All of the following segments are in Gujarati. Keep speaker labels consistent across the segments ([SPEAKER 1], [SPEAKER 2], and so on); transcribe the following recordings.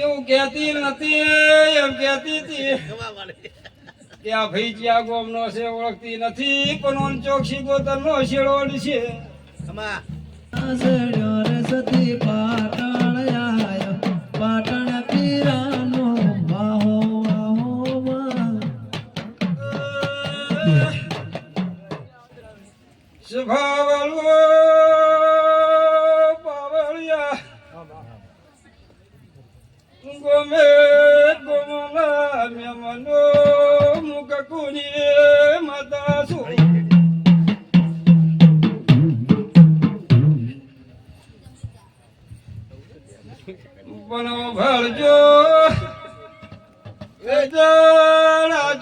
[SPEAKER 1] એવું કહેતી નથી એમ કહેતી હતી. કે આ ભાઈ જ્યાં ગોમનો છે ઓળખતી નથી પણ ઓન ચોકસી ગોતરનો શેડોડ છે.
[SPEAKER 2] સતી પાટણ આયો પાટણ પીરાનો બાહો આહો
[SPEAKER 1] બનો ભરજો એ જણા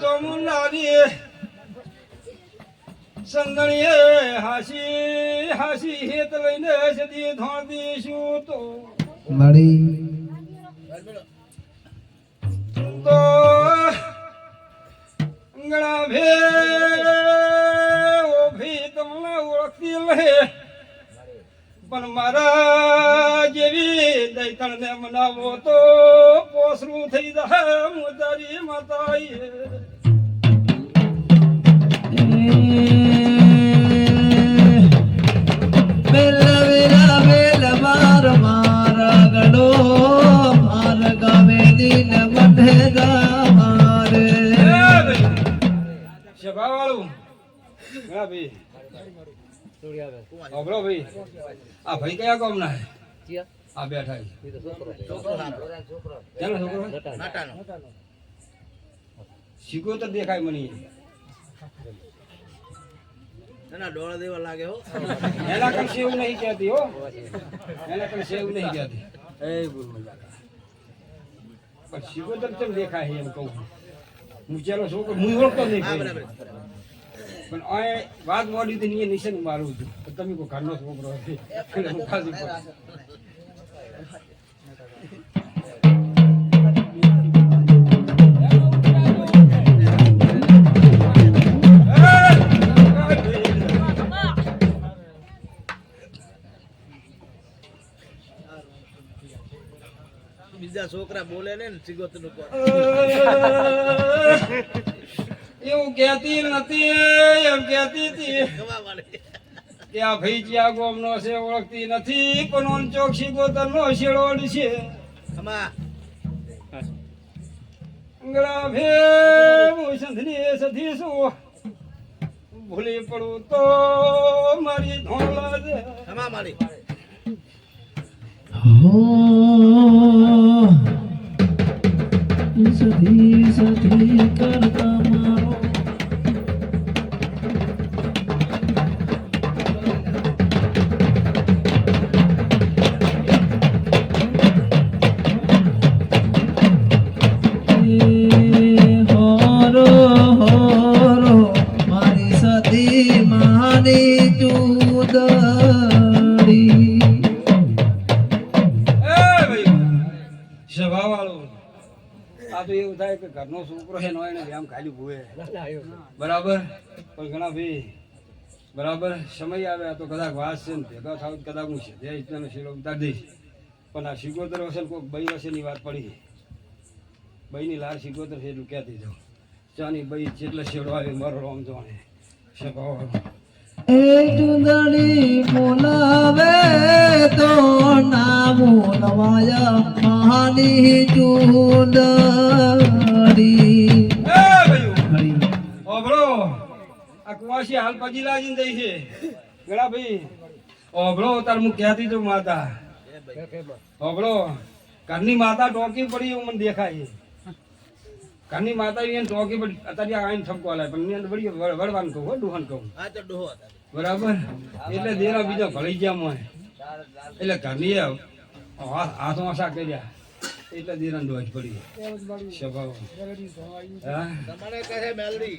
[SPEAKER 1] સંદણીએ હાસી હાસી હેત લઈને સદી ધોણ દીશું તો.
[SPEAKER 2] મળી.
[SPEAKER 1] તો અંગણા ભે ઓ ભી તમને ઓળખતી લહે. પણ મારા જેવી દૈતણ ને મનાવો તો પોસરું થઈ જાય હું તારી માતાએ
[SPEAKER 2] વેલ વેલા વેલ માર મારા ગડો માર ગાવે દિન મઢે ગારે
[SPEAKER 1] સભાવાળું હા ભાઈ. ભાઈ. આ ભાઈ કયા ગામના હે? આ બેઠા છે. છોકરો શીખો તો દેખાય મને.
[SPEAKER 3] ડોળા દેવા લાગે હો.
[SPEAKER 1] એના કઈ સેવ નહીં કહેતી હો. એના કઈ સેવ નહીં કહેતી. એ બોલ મજા પણ શીખો તો કેમ દેખાય એમ કહું હું ચાલો છોકરો હું ઓળખતો નહીં પણ આ વાત મોડી એ નિશાન મારું છું. તમે કોઈ ઘરનો છોકરો હું ખાસી.
[SPEAKER 3] બીજા છોકરા બોલે ને સિગોતરનું
[SPEAKER 1] એવું કહેતી નથી એમ કહેતી હતી. કે આ ભાઈ જ્યાં ગોમનો છે ઓળખતી નથી. પણ ઓન ચોકસી ગોતરનો શેડોડ છે. અંગડા ભે સંધની સધી છું. ભૂલી પડું તો મારી ધોળા છે
[SPEAKER 3] અમા મારી.
[SPEAKER 2] હો સધી સધી કરતા
[SPEAKER 1] એવું થાય કે ઘરનો છોકરો છે નો એને વ્યાયામ ખાલી ભૂવે. બરાબર? પણ ઘણા ભાઈ બરાબર? સમય આવે તો કદાચ વાસ છે ને ભેગા થાવ કદાચ હું છે જય રીતનો શીલો ઉતારી દઈશ. પણ આ સિગોતર હશે કોઈક બઈ હશેની વાત પડી બઈની લાર સિગોતર છે એટલું ક્યાંથી જાઉં? ચાની બઈ જેટલા શેડો આવે મારો આમ જોણે.
[SPEAKER 2] એ ચુંદડી બોલાવે તો ના બોલવાયા
[SPEAKER 1] આ કુવાસી હાલ પજી લાગીને દઈ છે. ગળા ભાઈ ઓભળો તાર હું કહેતી તો માતા? ઓભળો ઘરની માતા ટોકી પડી એવું મને દેખાય ઘરની માતા એને ટોકી પડી અત્યારે આઈને ઠપકો લાય પણ એની વળી વળવાનું કહું બરાબર? એટલે દેરા બીજા ભળી ગયા મોય એટલે ઘરની હાથો આશા કર્યા. એટલે દેરા ડોજ પડી સ્વભાવ. હા?
[SPEAKER 3] તમારે કહે મેલડી.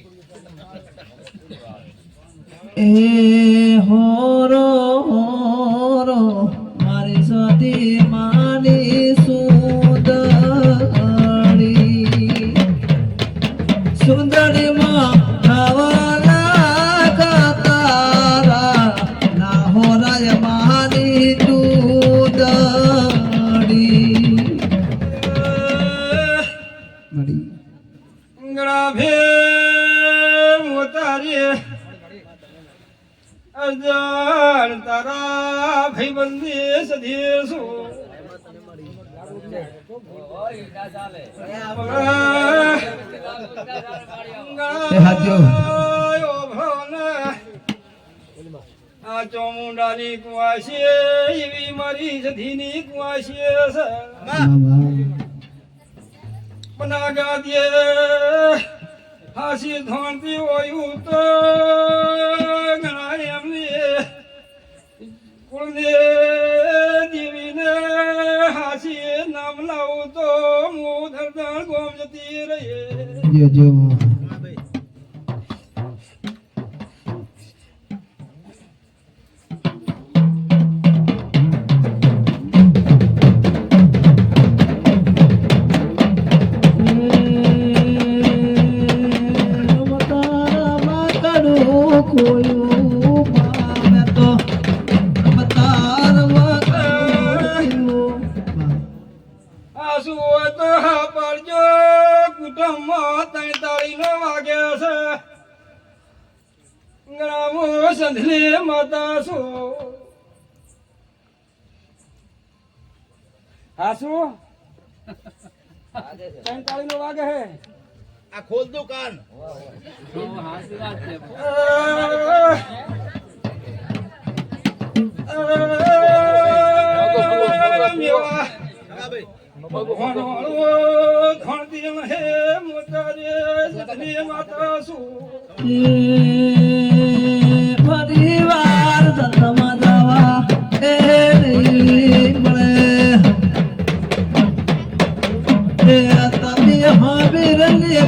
[SPEAKER 1] બંદી સધીરસો
[SPEAKER 2] એ હાથીઓ.
[SPEAKER 1] આ ચોમુંડાની કુવાશી એવી મારી જધીની કુવાશી બનાગા દે હાસી ધોણતી હોય તો કુળદે દેવીને હાસી નામ તો હું ધરધણ ગોમ જતી સંધલી માતા શું હા શું? તૈતાળી નો વાગે હે.
[SPEAKER 3] આ ખોલ દો કાન
[SPEAKER 1] મેવા
[SPEAKER 3] હા
[SPEAKER 1] મોતારે રે માતા શું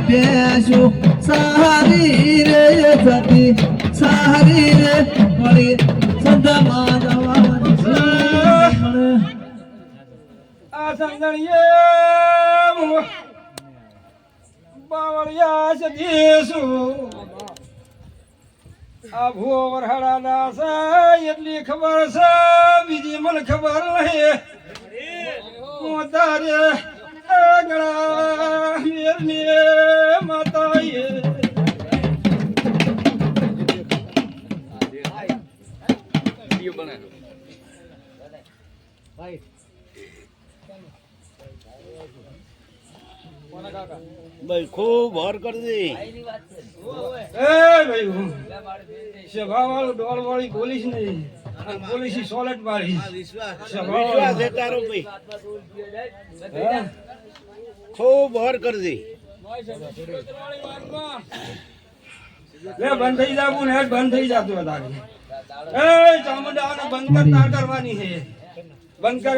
[SPEAKER 2] બેસું સારી રે સતી સારી રે મળી. જવા મળે.
[SPEAKER 1] આ સંગણીએ બાવળિયા સદીશું આ ભૂવો વરહાડાના છે એટલી ખબર છે, બીજી મને ખબર નહીં હું. તારે આગળ. મેરની માતાએ
[SPEAKER 3] ભાઈ ખૂબ હર કરી
[SPEAKER 1] એ ભાઈ ડોળ વાળી પોલીસ નહીં પોલીસ સોલેટ વાળી
[SPEAKER 3] વિશ્વાસ.
[SPEAKER 1] સભાવાળું.
[SPEAKER 3] છે તારો ભાઈ.
[SPEAKER 1] હે?
[SPEAKER 3] ખૂબ હોર કરી
[SPEAKER 1] લે બંધ થઈ જાવું ને બંધ થઈ જતું હતા એ ચામુંડાને બંધ કર ના કરવાની છે. બંધ કર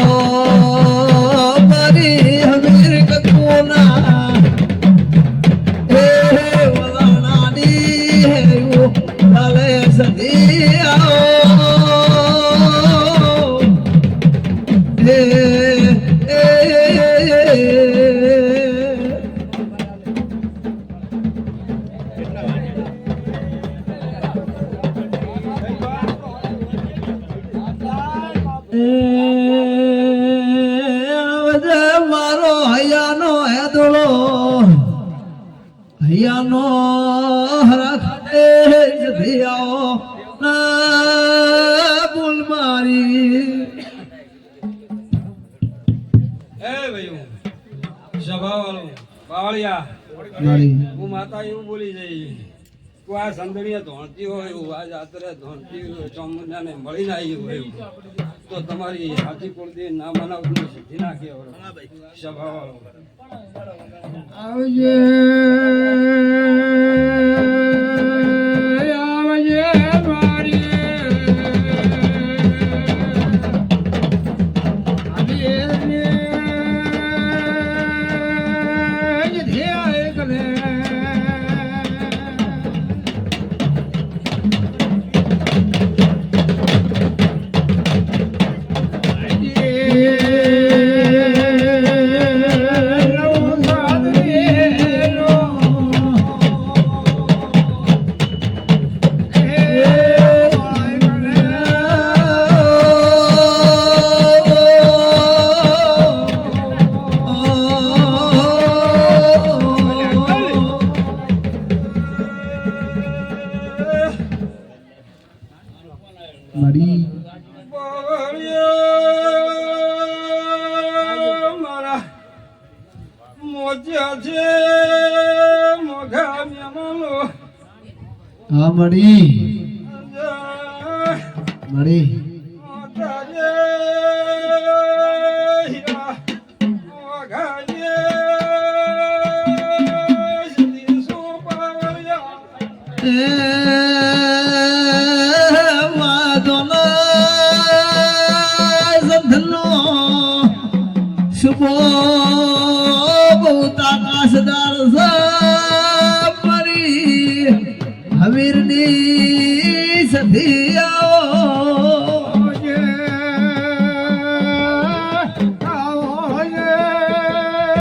[SPEAKER 2] ના બોલ મારી.
[SPEAKER 1] એ ભાઈ સભાવાળો બાવળિયા હું માતા એવું બોલી જઈ તું આ સંદણીએ ધોણતી હોય એવું આ જાત્રે ધોણતી હોય ચામુંડાને મળીને આવી હોય એવું. તો તમારી હાથી કુળદી ના મનાવતું સિદ્ધિ નાખી સભાવાળો.
[SPEAKER 2] આવજે આવજે હા મળી. મળી. શુભો બહુ તાકાશદાર છે. મરી હમીરની સધી આવો